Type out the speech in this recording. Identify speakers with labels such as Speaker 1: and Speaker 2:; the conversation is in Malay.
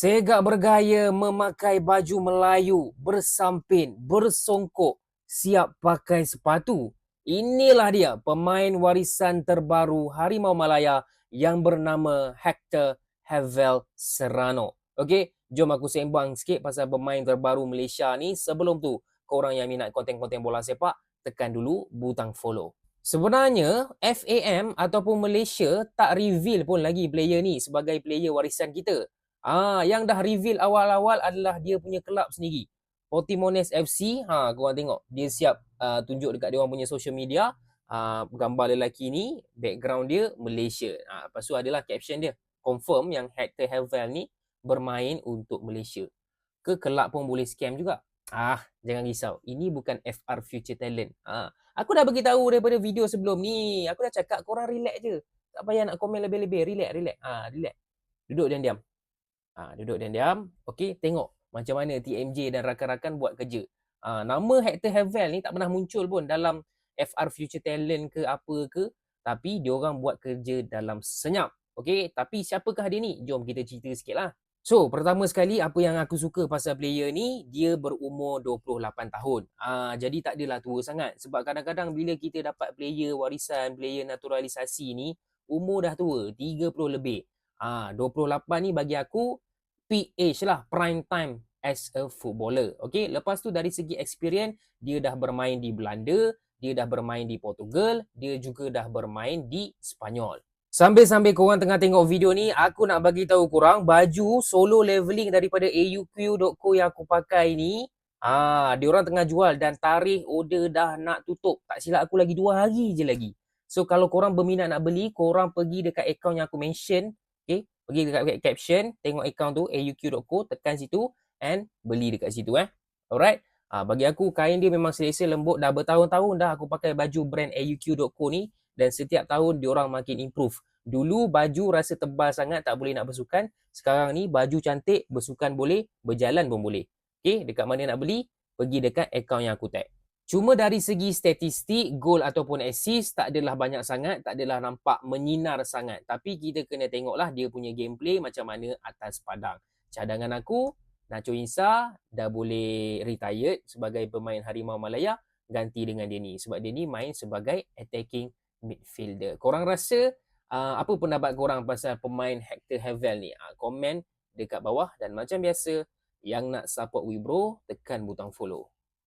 Speaker 1: Segak bergaya memakai baju Melayu, bersampin, bersongkok, siap pakai sepatu. Inilah dia pemain warisan terbaru Harimau Malaya yang bernama Hector Havel Serrano. Okey, jom aku sembang sikit pasal pemain terbaru Malaysia ni. Sebelum tu, korang yang minat konten-konten bola sepak, tekan dulu butang follow. Sebenarnya FAM ataupun Malaysia tak reveal pun lagi player ni sebagai player warisan kita. Ah, yang dah reveal awal-awal adalah dia punya kelab sendiri. Portimonense FC, ha kau tengok dia siap uh, tunjuk dekat dia punya social media uh, gambar lelaki ni background dia Malaysia. Ah, lepas tu adalah caption dia confirm yang Hector Havel ni bermain untuk Malaysia. Ke kelab pun boleh scam juga. Ah, jangan risau. Ini bukan FR Future Talent. Ah, aku dah bagi tahu daripada video sebelum ni. Aku dah cakap korang relax je. Tak payah nak komen lebih-lebih. Relax, relax. Ah, relax. Duduk dan diam. Ha, duduk dan diam. Okey, tengok macam mana TMJ dan rakan-rakan buat kerja. Ha, nama Hector Havel ni tak pernah muncul pun dalam FR Future Talent ke apa ke. Tapi dia orang buat kerja dalam senyap. Okey, tapi siapakah dia ni? Jom kita cerita sikit lah. So, pertama sekali apa yang aku suka pasal player ni, dia berumur 28 tahun. Ha, jadi tak adalah tua sangat. Sebab kadang-kadang bila kita dapat player warisan, player naturalisasi ni, umur dah tua, 30 lebih. Ha, 28 ni bagi aku age lah, prime time as a footballer. Okay, lepas tu dari segi experience, dia dah bermain di Belanda, dia dah bermain di Portugal, dia juga dah bermain di Spanyol. Sambil-sambil korang tengah tengok video ni, aku nak bagi tahu korang baju solo leveling daripada auq.co yang aku pakai ni, ah, dia orang tengah jual dan tarikh order dah nak tutup. Tak silap aku lagi dua hari je lagi. So kalau korang berminat nak beli, korang pergi dekat account yang aku mention pergi dekat caption, tengok account tu auq.co, tekan situ and beli dekat situ eh. Alright. Ha, bagi aku kain dia memang selesa lembut dah bertahun-tahun dah aku pakai baju brand auq.co ni dan setiap tahun dia orang makin improve. Dulu baju rasa tebal sangat tak boleh nak bersukan. Sekarang ni baju cantik, bersukan boleh, berjalan pun boleh. Okay, dekat mana nak beli? Pergi dekat account yang aku tag. Cuma dari segi statistik, gol ataupun assist tak adalah banyak sangat, tak adalah nampak menyinar sangat. Tapi kita kena tengoklah dia punya gameplay macam mana atas padang. Cadangan aku, Nacho Insa dah boleh retired sebagai pemain Harimau Malaya, ganti dengan dia ni. Sebab dia ni main sebagai attacking midfielder. Korang rasa uh, apa pendapat korang pasal pemain Hector Havel ni? Uh, komen dekat bawah dan macam biasa, yang nak support Wibro, tekan butang follow.